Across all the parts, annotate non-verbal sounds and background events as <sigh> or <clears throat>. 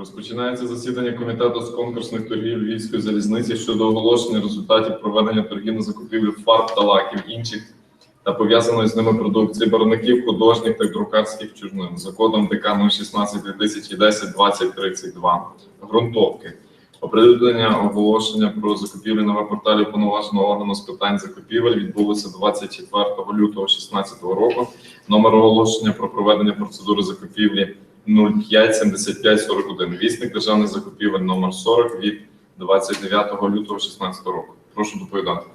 Розпочинається засідання комітету з конкурсних торгів Львівської залізниці щодо оголошення результатів проведення торгів на закупівлю фарб та лаків інших та пов'язаної з ними продукції барвників художніх та друкарських чорнин за кодом ДК 016 2010 2032 ґрунтовки. Оприлюднення оголошення про закупівлю на веб-порталі повноваженого органу з питань закупівель відбулося 24 лютого 2016 року. Номер оголошення про проведення процедури закупівлі 057541. Вісник державних закупівель номер 40 від 29 лютого 2016 року. Прошу доповідати.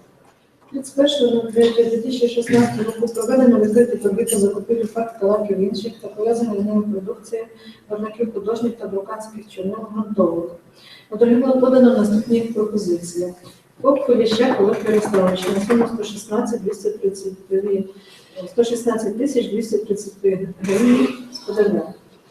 31.03.2016 року проведено відкриті торги по закупівлі факт та лаків інших та пов'язаної з ними продукції виробників художніх та друканських чорнил ґрунтовок. У подано наступні пропозиції. ФОП Поліщак Олег Ярославович на суму 116 233 116 тисяч 233 гривень з ПДВ.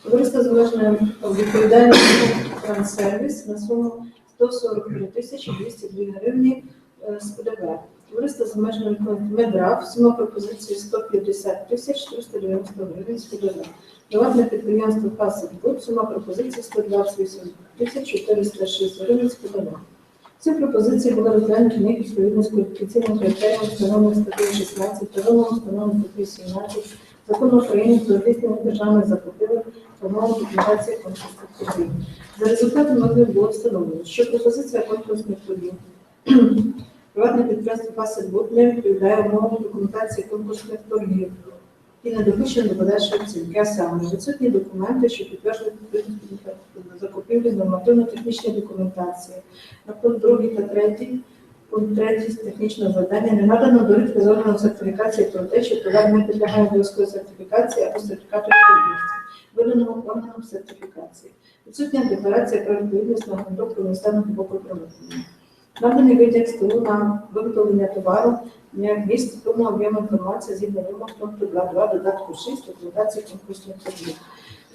Товариство з обмеженою відповідальністю «Транссервіс» на суму 143 тисячі 202 гривні е, з ПДВ. Товариство з обмеженою відповідальністю сума пропозиції 150 тисяч 390 гривень з ПДВ. Приватне підприємство «Фасетбуд» сума пропозиції 128 тисяч 406 гривень з ПДВ. Ці пропозиції були розглянуті відповідно з кваліфікаційним критеріям, встановленим статтею 16 та вимогам встановленим статтею 17 Закону України про здійснення державних закупівель умови документації конкурсних торгів. За результатами розгляду було встановлено, що пропозиція конкурсних торгів <clears throat> приватне підприємство «Фасетбуд» не відповідає умовам документації конкурсних торгів і не допущено до подальшої оцінки, а саме відсутні документи, що підтверджують закупівлі нормативно-технічної документації. На пункт 2 та 3 Пункт 3 з технічного завдання не надано довідки з органу сертифікації про те, що товар не підлягає обов'язкової сертифікації або сертифікату відповідності, виданого органом сертифікації. Відсутня декларація про відповідність на грунтовку місцевого глибокого проведення. Наданий витяг СТУ на виготовлення товару не містить повного об'єму інформації згідно вимог пункту 2.2 додатку 6 рекомендації конкурсних торгів.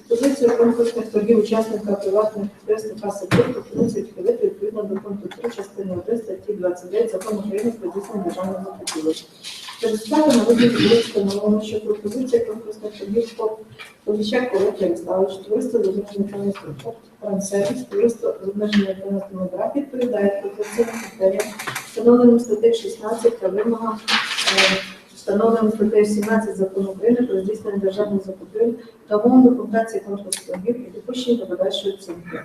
Позицію конкурсних торгів учасника приватних підприємств «Фасетбуд» пропонується відхилити відповідно до пункту 3 частини 1 статті 29 Закону України про здійснення державних закупівель. Результати на вигляд встановлено, що пропозиція конкурсних торгів по Поліщак Олег Ярославович, товариство з обмеженою відповідальністю «Транссервіс», товариство з обмеженою відповідальністю «Медраф» відповідає пропозиційним критеріям, встановленим статтею 16 та вимогам е, встановленим статтею 17 Закону України про здійснення державних закупівель та умовам документації конкурсних торгів і допущення до подальшої оцінки.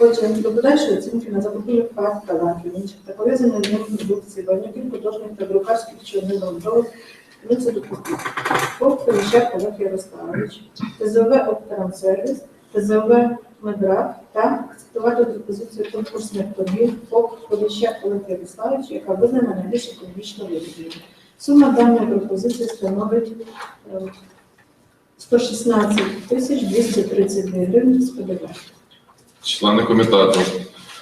Отже, до подальшої оцінки на закупівлю факт та лаків, інших та пов'язаної з ними продукції, барвників художніх та друкарських вносить до купівлі. ФОП Поліщак Олег Ярославович, ТЗВ «Оптранссервіс», ТЗВ «Медраф» та акцептувати пропозицію конкурсних торгів ФОП Поліщак Олег Ярославович, яка визнана найбільш економічно вигідною. Сума даної пропозиції становить е, 116 тисяч 232 гривні з ПДВ. Члени комітету,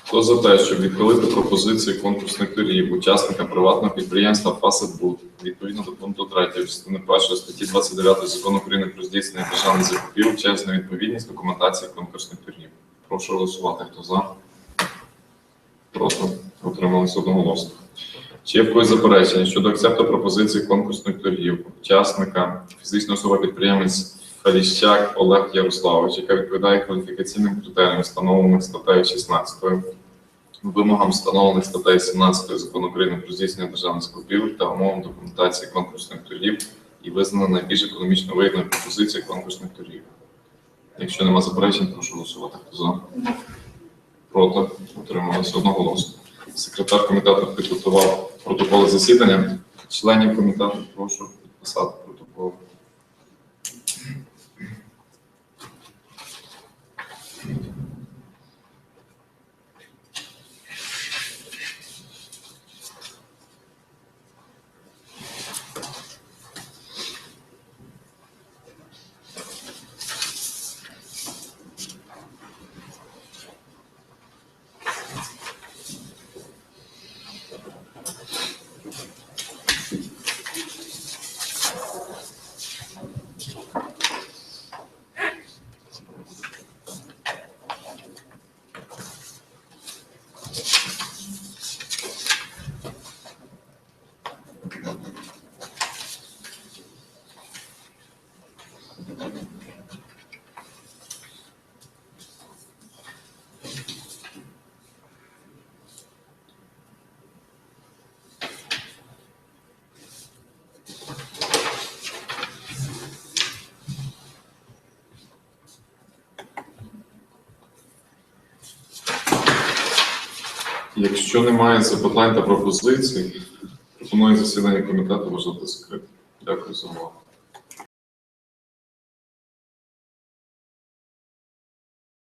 хто за те, щоб відхилити пропозиції конкурсних торгів учасника приватного підприємства «Фасетбуд» відповідно до пункту 3 частини 1 статті 29 Закону України про здійснення державних закупівель через невідповідність документації конкурсних торгів. Прошу голосувати. Хто за? Проти? Утрималися одноголосно. Чи є в когось заперечення щодо акцепту пропозиції конкурсних торгів учасника фізична особа підприємець Фаліщак Олег Ярославович, яка відповідає кваліфікаційним критеріям, встановленим статтею 16, вимогам, встановлених статтею 17 Закону України про здійснення державних закупівель та умовам документації конкурсних торгів і визнана найбільш економічно вигідною пропозицією конкурсних торгів. Якщо нема заперечень, прошу голосувати. Хто за? Проти? Утрималися одноголосно. Секретар комітету підготував протоколи засідання. Членів комітету прошу підписати протокол. Якщо немає запитань та пропозицій, пропоную засідання комітету вважати закритим. Дякую за увагу.